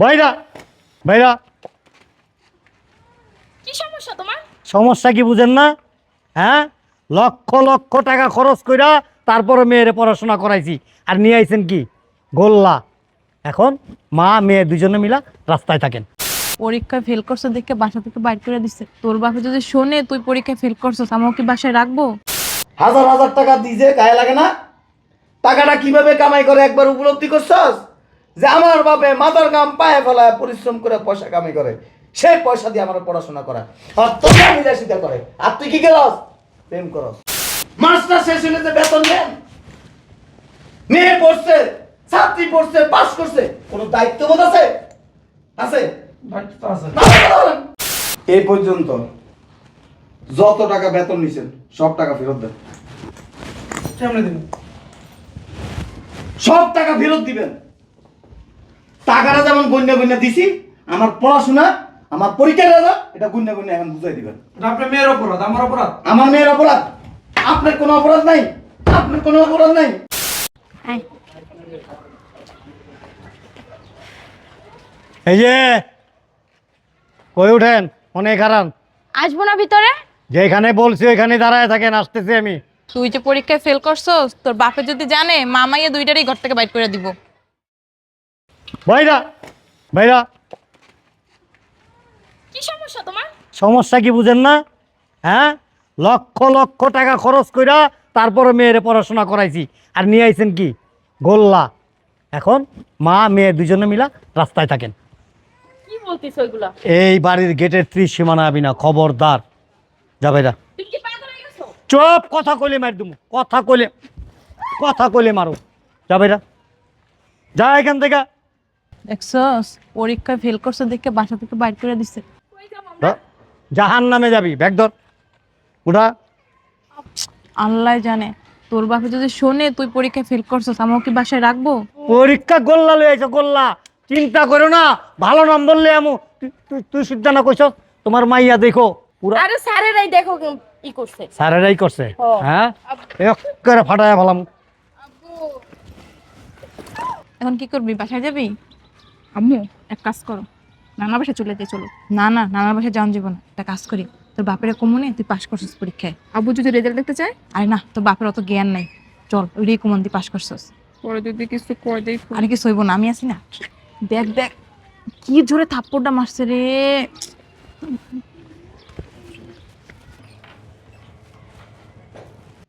ভাইরা ভাইরা। কি সমস্যা তোমার? সমস্যা কি বুঝেন না? হ্যাঁ? লক্ষ লক্ষ টাকা খরচ কইরা তারপরে মেয়েরে পড়াশোনা করাইছি। আর নিয়ে আইছেন কি? গোল্লা। এখন মা মেয়ে দুজনে মিলা রাস্তায় থাকেন। পরীক্ষায় ফেল করছ দেখে বাসা থেকে বাইর করে দিছে। তোর বাপে যদি শোনে তুই পরীক্ষায় ফেল করছস আমাকে কি বাসায় রাখব? হাজার হাজার টাকা দিছে গায়ে লাগে না? টাকাটা কীভাবে কামাই করে একবার উপলব্ধি করছস? যে আমার বাপে মাথার গাম পায়ে ফেলায় পরিশ্রম করে পয়সা কামাই করে সেই পয়সা দিয়ে আমার পড়াশোনা করা। আর তোমরা বিলাসিতা করে। আর তুই কি করস? প্রেম করস। মাস্টার শেষ হলে যে বেতন নেন। মেয়ে পড়ছে ছাত্রী পড়ছে পাস করছে। কোনো দায়িত্ববোধ আছে? আছে? এই পর্যন্ত যত টাকা বেতন নিছেন সব টাকা ফেরত দেন। সব টাকা ফেরত দিবেন। টাকাটা যেমন গণ্য গণ্য দিছি আমার পড়াশোনা আমার পরীক্ষার রেজাল্ট এটা গণ্য গণ্য এখন বুঝাই দিবেন। আপনার মেয়ের অপরাধ আমার অপরাধ? আমার মেয়ের অপরাধ। আপনার কোনো অপরাধ নাই। আপনার কোনো অপরাধ নাই। এই। যে কই উঠেন? অনেক হারান আসব না ভিতরে? যেখানে বলছি ওইখানে দাঁড়ায় থাকেন আসতেছি আমি। তুই যে পরীক্ষায় ফেল করছস তোর বাপে যদি জানে মামাইয়া দুইটারই ঘর থেকে বাইর করে দিব। ভাইরা ভাইরা। কি সমস্যা তোমার? সমস্যা কি বুঝেন না? হ্যাঁ? লক্ষ লক্ষ টাকা খরচ কইরা তারপরে মেয়েরে পড়াশোনা করাইছি। আর নিয়ে আইছেন কি? গোল্লা। এখন মা মেয়ে দুজনে মিলা রাস্তায় থাকেন। কি বলতিস ওইগুলা এই বাড়ির গেটের ত্রিশ সীমানা আবি না খবরদার কি পাগল হয়ে গেছো? চুপ! কথা কইলে মার দুমু। কথা কইলে কথা কইলে মারো। না যা এখান থেকে। দেখছস পরীক্ষায় ফেল করছ দেখে বাসা থেকে বাইর করে দিছে। কই যাব জাহান নামে যাবি ব্যাগ ধর। উঠা। আল্লাহ জানে তোর বাপে যদি শোনে তুই পরীক্ষায় ফেল করছস আমাকে কি বাসায় রাখব? পরীক্ষা গোল্লা লই আইছো গোল্লা। চিন্তা করো না ভালো নম্বর লই আমু। তুই- তুই সিদ্ধা না কইছ তোমার মাইয়া দেখো পুরা আরে স্যারেরাই দেখো কি- করছে। স্যারেরাই করছে। হ্যাঁ? একেবারে ফাটায় ভালাম এখন কি করবি বাসায় যাবি? আম্মু এক কাজ করো। নানা বাসায় চলে যাই চলো। না না নানার বাসায় যাওয়ান যাব না। একটা কাজ করি। তোর বাপের কমনে তুই পাশ করছিস পরীক্ষায়। আব্বু যদি রেজাল্ট দেখতে চায়? আরে না তোর বাপের অত জ্ঞান নাই। চল ওইটাই কমন তুই পাশ করছিস। পরে যদি কিছু করে দেই আরে কি সইব না আমি আছি না। দেখ দেখ কি জোরে থাপ্পড়টা মারছে রে।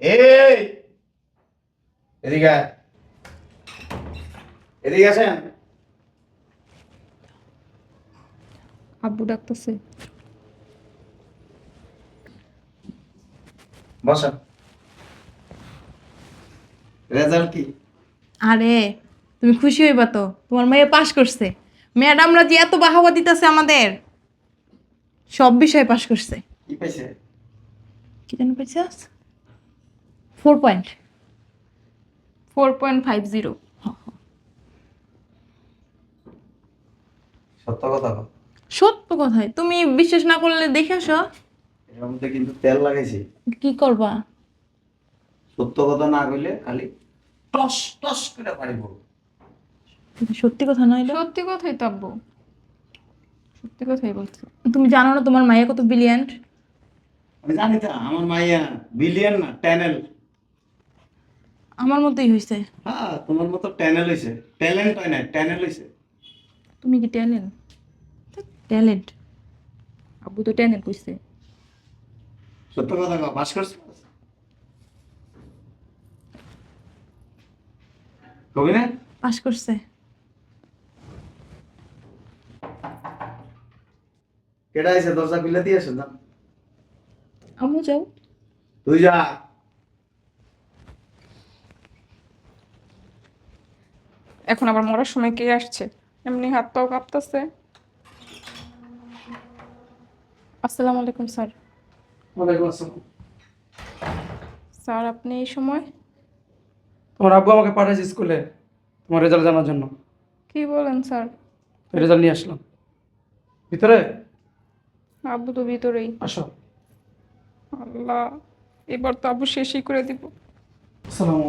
এই এদিকে এদিকে আসেন আব্বু ডাকতেছে। বসেন রেজাল্ট কি? আরে তুমি খুশি হইবা তো? তোমার মেয়ে পাশ করছে। ম্যাডামরা যে এত বাহাবা দিতেছে আমাদের সব বিষয়ে পাশ করছে। কি পাইছে? কি জানো পাইছিস four point four point five zero সত্য কথা। সত্য কথাই। তুমি বিশ্বাস না করলে দেখে আসো। এর মধ্যে কিন্তু তেল লাগাইছি। কি করবা? সত্য কথা না কইলে খালি টস টস করে পারিব সত্যি কথা নয় সত্যি কথাই তো আব্বু। সত্যি কথাই বলছি। তুমি জানো না তোমার মায়ের কত ব্রিলিয়ান্ট আমি জানি তো আমার মাইয়া বিলিয়ন না ট্যানেল আমার মতোই হয়েছে হ্যাঁ তোমার মতো ট্যানেল হইছে। ট্যালেন্ট হয় না ট্যানেল হইছে। তুমি কি ট্যালেন্ট ট্যালেন্ট। আব্বু তো টেনে কইছে। সত্য কথা কও পাস করছ? কবি না পাশ করছে। কেডা আইছে? দরজা খুলে দিয়েছে না। আম্মু যাও। তুই যা। এখন আবার মরার সময় কে আসছে? এমনি হাত পাও কাঁপতেছে। আসসালামু আলাইকুম স্যার। ওয়ালাইকুম আসসালাম। স্যার আপনি এই সময়? তোমার আব্বু আমাকে পাঠাইছে স্কুলে তোমার রেজাল্ট জানার জন্য। কি বলেন স্যার? রেজাল্ট নিয়ে আসলাম। ভিতরে? আব্বু তো ভিতরেই। আসো। আল্লাহ এবার তো আব্বু শেষই করে দিব। আসসালামু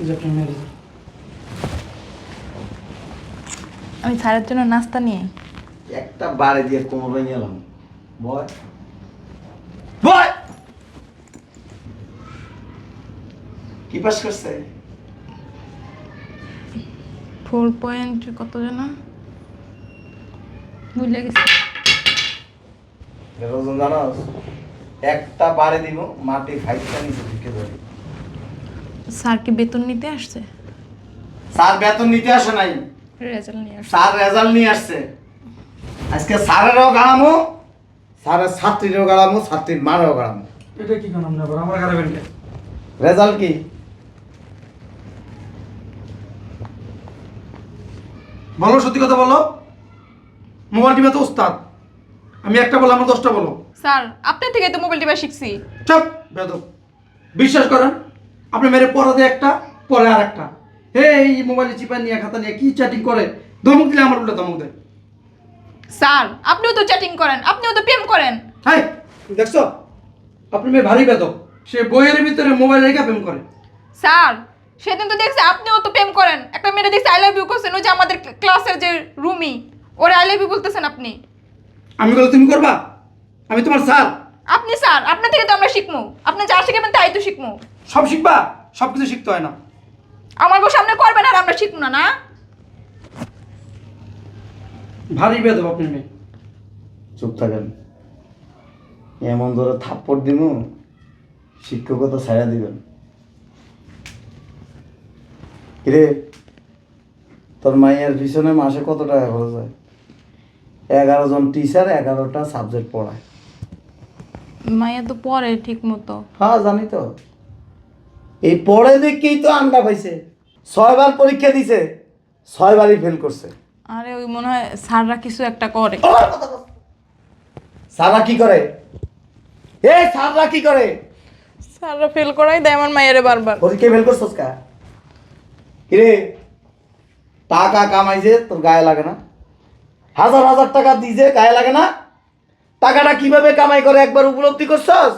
আলাইকুম। আমি স্যারের জন্য নাস্তা নিয়ে আই। একটা বাড়ি দিয়ে কোমর ভেঙে এলাম বয়। বয়! কি পাস করছে? ফোর পয়েন্ট কত যেন? ভুলে গেছি। রোজন জানাস একটা বাড়ি দিব মাটি ফাইটটা নিচে ঢুকে ধরি স্যার কি বেতন নিতে আসছে? স্যার বেতন নিতে আসে নাই। রেজাল্ট নিয়ে স্যার রেজাল্ট নিয়ে আসছে। আজকে স্যারেরও গাড়ামো স্যারের ছাত্রীরও গাড়ামো ছাত্রীর মারও গাড়ামো এটা কি কারণ আপনার আমার গাড়াবেন রেজাল্ট কি? বলো সত্যি কথা বলো। মোবাইল টিপে তো ওস্তাদ। আমি একটা বললাম আমার দশটা বলো। স্যার আপনার থেকে তো মোবাইল টিপা শিখছি। চপ বেদব। বিশ্বাস করেন আপনি মেরে পরে দেয় একটা পরে আর একটা। হে এই মোবাইলে চিপা নিয়ে খাতা নিয়ে কি চ্যাটিং করে? ধমক দিলে আমার উল্টা ধমক দেয়। স্যার আপনিও তো চ্যাটিং করেন আপনিও তো প্রেম করেন। হ্যাঁ দেখছ? আপনি মেয়ে ভারী বেদব সে বইয়ের ভিতরে মোবাইল রেখে প্রেম করে। স্যার সেদিন তো দেখছি আপনিও তো প্রেম করেন। একটা মেয়ে দেখছি আই লাভ ইউ করছেন ওই যে আমাদের ক্লাসের যে রুমি ওরা আই লাভ ইউ বলতেছেন আপনি। আমি বলে তুমি করবা? আমি তোমার স্যার। আপনি স্যার আপনার থেকে তো আমরা শিখব আপনি যা শিখাবেন তাই তো শিখব সব শিখবা? সব কিছু শিখতে হয় না। আমার বউ সামনে করবেন আর আমরা শিখব না না? ভারী বেদব আপনি মেয়ে। চুপ থাকেন। এমন ধরে থাপ্পড় দিব শিক্ষকতা ছায়া দিবেন। কিরে তোর মাইয়ের পিছনে মাসে কত টাকা খরচ হয়? এগারো জন টিচার এগারোটা সাবজেক্ট পড়ায়। মাইয়া তো পড়ে ঠিক মতো হ্যাঁ জানি তো। এই পড়ে দেখেই তো আন্ডা পাইছে। ছয়বার পরীক্ষা দিছে ছয়বারই ফেল করছে। আরে ওই মনে হয় স্যাররা কিছু একটা করে। সারা কি করে? এ সাররা কি করে? স্যাররা ফেল করাই দেয় আমার মায়েরে বারবার। পরীক্ষা ফেল করছস কা? কিরে টাকা কামাইছে তোর গায়ে লাগে না? হাজার হাজার টাকা দিছে গায়ে লাগে না? টাকাটা কীভাবে কামাই করে একবার উপলব্ধি করছস?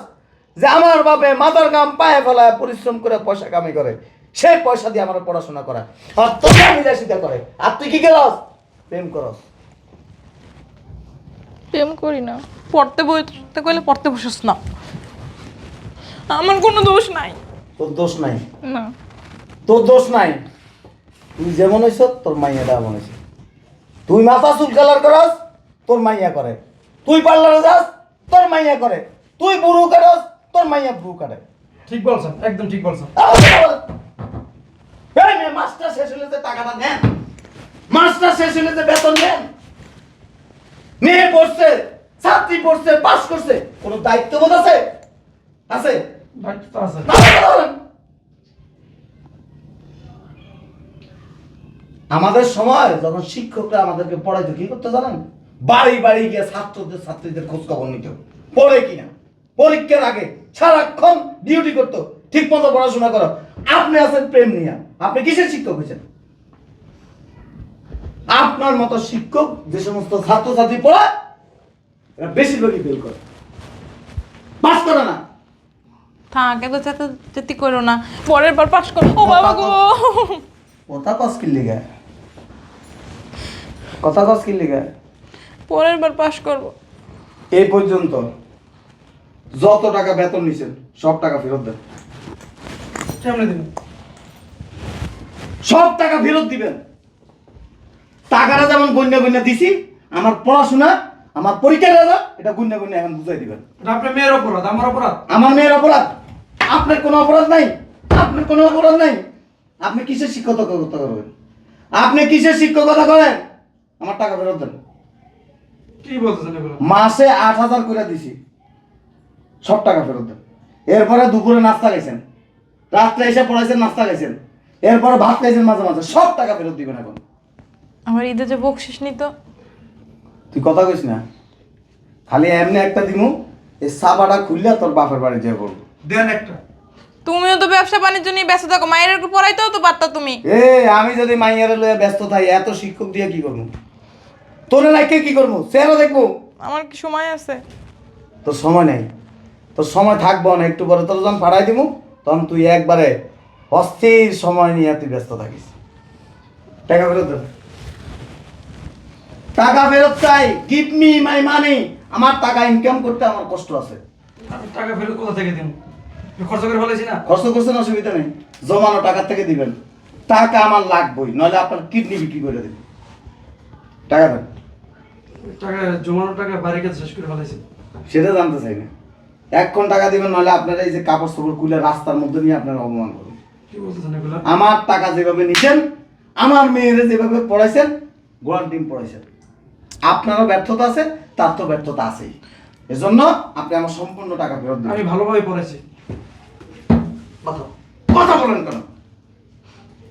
যে আমার বাপে মাথার গাম পায়ে ফেলায় পরিশ্রম করে পয়সা কামাই করে। সেই পয়সা দিয়ে আমার পড়াশোনা করা আর তোকে করে আর তুই কি করস? প্রেম করস প্রেম করি না। পড়তে বসতে গেলে পড়তে বসিস না। আমার কোনো দোষ নাই। তোর দোষ নাই? না। তোর দোষ নাই? তুই যেমন হইছ তোর মাইয়াটা এমন তুই মাথা চুল কালার করস তোর মাইয়া করে। তুই পার্লারে যাস তোর মাইয়া করে। তুই বুড়ু করস তোর মাইয়া বুড়ু করে ঠিক বলছেন একদম ঠিক বলছেন। এই মাস্টার শেষ হলে টাকাটা নেন। মাস্টার শেষ হলে যে বেতন নেন মেয়ে পড়ছে ছাত্রী পড়ছে পাস করছে কোনো দায়িত্ববোধ আছে? আছে? দায়িত্ব আছে। আমাদের সময় যখন শিক্ষকরা আমাদেরকে পড়াইতো কি করতে জানেন? বাড়ি বাড়ি গিয়ে ছাত্রদের ছাত্রীদের খোঁজ খবর নিত। পড়ে কিনা? পরীক্ষার আগে সারাক্ষণ ডিউটি করতো। ঠিক মতো পড়াশোনা করো। আপনি আছেন প্রেম নিয়া। আপনি কিসের শিক্ষক হয়েছেন? আপনার মতো শিক্ষক যে সমস্ত ছাত্রছাত্রী পড়ায় এরা বেশিরভাগই ফেল করে। পাস করে না। থাক এত করো না। পরের বার পাস করো। ও বাবা গো। কথা কস কি লিগা? কথা কস কি লিগা? পরের বার পাস করব। এই পর্যন্ত যত টাকা বেতন নিছেন সব টাকা ফেরত দেন। কেমনে দিবেন সব টাকা ফেরত দিবেন। টাকাটা যেমন গণ্য গণ্য দিছি আমার পড়াশোনা আমার রেজাল্ট এটা গণ্য গণ্য এখন বুঝাই দিবেন। এটা আপনার মেয়ের অপরাধ আমার অপরাধ? আমার মেয়ের অপরাধ? আপনার কোনো অপরাধ নাই? আপনার কোনো অপরাধ নাই? আপনি কিসের শিক্ষকতা করবেন? আপনি কিসের শিক্ষকতা করেন? আমার টাকা ফেরত দেন। কি বলতেছেন এগুলো? মাসে আট হাজার করে দিছি। সব টাকা ফেরত দেন। এরপরে দুপুরে নাস্তা খাইছেন। রাত্রে এসে পড়াইছেন নাস্তা খাইছেন। এরপরে ভাত খাইছেন মাঝে মাঝে। সব টাকা ফেরত দিবেন এখন। আমার ঈদে যে বকশিস নিত। তুই কথা কইস না। খালি এমনি একটা দিমু এই সাবাটা খুললে তোর বাপের বাড়ি যেয়ে পড়ব। দেন একটা। তুমিও তো ব্যবসা বাণিজ্য নিয়ে ব্যস্ত থাকো মায়ের একটু পড়াইতেও তো পারতা তুমি। এ আমি যদি মাইয়ারে লয়ে ব্যস্ত থাকি এত শিক্ষক দিয়ে কি করব? তোরে রাখকে কি করব? সেরও দেখব? আমার কি সময় আছে? তোর সময় নেই। তোর সময় থাকব না একটু পরে তোর যখন পাঠাই দিব তখন তুই একবারে অস্থির সময় নিয়ে তুই ব্যস্ত থাকিস। টাকা ফেরত দেন টাকা ফেরত চাই গিভ মি মাই মানি আমার টাকা ইনকাম করতে আমার কষ্ট আছে। আমি টাকা ফেরত কোথা থেকে দিব? খরচ করে ফেলেছি না? খরচ করছেন অসুবিধা নেই। জমানো টাকা থেকে দিবেন। টাকা আমার লাগবেই নইলে আপনার কিডনি বিক্রি করে দেবেন টাকা দেন টাকা জমানো টাকা বাড়ি কাছে শেষ করে ফেলেছি। সেটা জানতে চাই না। এক্ষণ টাকা দিবেন নইলে আপনারা এই যে কাপড় চোপড় খুলে রাস্তার মধ্যে নিয়ে আপনারা অপমান করবেন। কি বলতেছেন এগুলো? আমার টাকা যেভাবে নিছেন আমার মেয়েদের যেভাবে পড়াইছেন গোলাম টিম পড়াইছেন। আপনারও ব্যর্থতা আছে তার তো ব্যর্থতা আছেই। এজন্য আপনি আমার সম্পূর্ণ টাকা ফেরত আমি ভালোভাবে পড়াইছি কথা কথা বলেন কেন?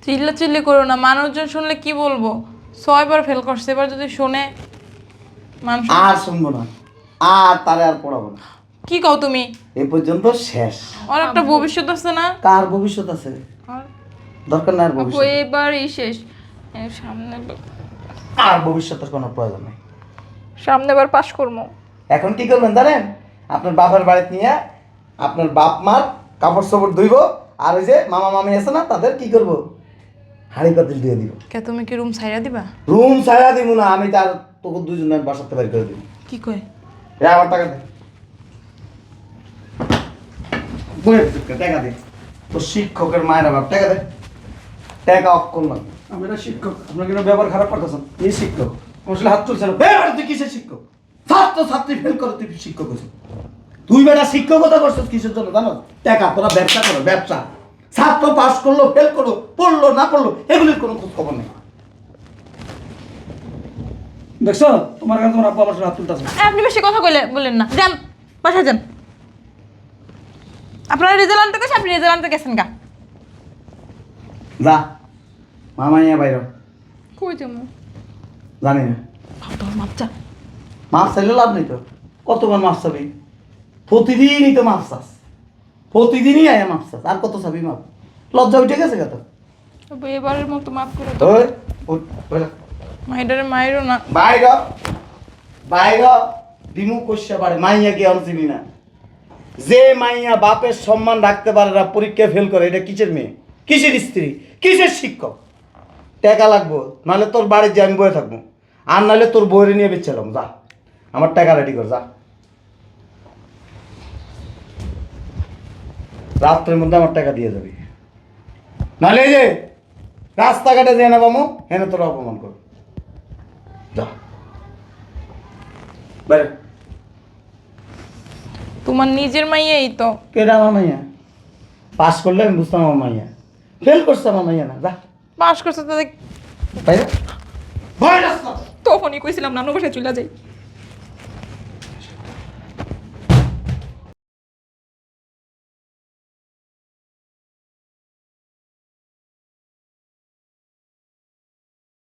চিল্লা চিল্লি করো না মানুষজন শুনলে কি বলব? ছয়বার ফেল করছে এবার যদি শুনে মানুষ আর শুনব না। আর তারে আর পড়াবো না। কি কও তুমি? এ পর্যন্ত শেষ। ওর একটা ভবিষ্যৎ আছে না? কার ভবিষ্যৎ আছে? দরকার না আর ভবিষ্যৎ। এবারই শেষ। সামনে আর ভবিষ্যতের কোনো প্রয়োজন নেই। সামনে বার পাশ করব। এখন কি করবেন জানেন? আপনার বাপের বাড়িতে নিয়ে আপনার বাপ মার কাপড় চোপড় ধুইব আর ওই যে মামা মামি আছে না তাদের কি করব? হাড়ি পাতিল দিয়ে দিব। কে তুমি কি রুম ছাইরা দিবা? রুম ছাড়া দিব না আমি তার তোকে দুজন বাসাতে বাড়ি করে দিব। কি কয়? এ আমার টাকা দে। বই টাকা দে। তো শিক্ষকের মায়ের বাপ টাকা দে। টাকা অক্ষর না আমি একটা শিক্ষক। আপনার কিন্তু ব্যবহার খারাপ করতেছেন? এই শিক্ষক? আসলে হাত চলছে না। বেড়া তুই কিসের শিক্ষক? ছাত্র ছাত্রী ফেল করে তুই শিক্ষক হয়েছিস? তুই বেটা শিক্ষকতা করছিস কিসের জন্য জানো? টাকা তোরা ব্যবসা করো ব্যবসা। ছাত্র পাস করল ফেল করল পড়ল না পড়ল এগুলির কোনো খোঁজ খবর নেই। দেখছ? তোমার কাছে তোমার আব্বু আমার সাথে হাত তুলতেছে। আপনি বেশি কথা কইলে বললেন না। যান বাসায় যান। আপনার রেজাল্ট আনতে গেছে আপনি রেজাল্ট আনতে গেছেন গা। যা। মামাইয়া বাইর। কই তুমি? জানি না। তোর মাপচা মাছ চাইলে লাভ নেই তো। কতবার মাছ চাবি? প্রতিদিনই তো মাছ চাস। প্রতিদিনই আয়া মাছ চাস। আর কত চাবি মাপ? লজ্জা উঠে গেছে কত এবারের মতো মাফ করে ওই। মাইডারে মাইরও না। বাইর। বাইর। বিমু কষা পারে? মাইয়া কে চিনি না। যে মাইয়া বাপের সম্মান রাখতে পারে না পরীক্ষা ফেল করে এটা কিসের মেয়ে? কিসের স্ত্রী? কিসের শিক্ষক? টাকা লাগবো নাহলে তোর বাড়ির যে আমি বয়ে থাকব। আর নাহলে তোর বইরে নিয়ে বেচছিলাম যা। আমার টাকা রেডি কর যা। রাত্রের মধ্যে আমার টাকা দিয়ে যাবি। নাহলে এই যে রাস্তাঘাটে যে না বামু হেনে তোরা অপমান কর। যা। তোমার নিজের মাইয়াই তো। কেডা আমার মাইয়া? পাস করলে আমি বুঝতাম আমার মাইয়া। ফেল করছে আমার মাইয়া না যা। পাস করছে তাদের তখনই কইছিলাম নানু বাসায় চলে যাই।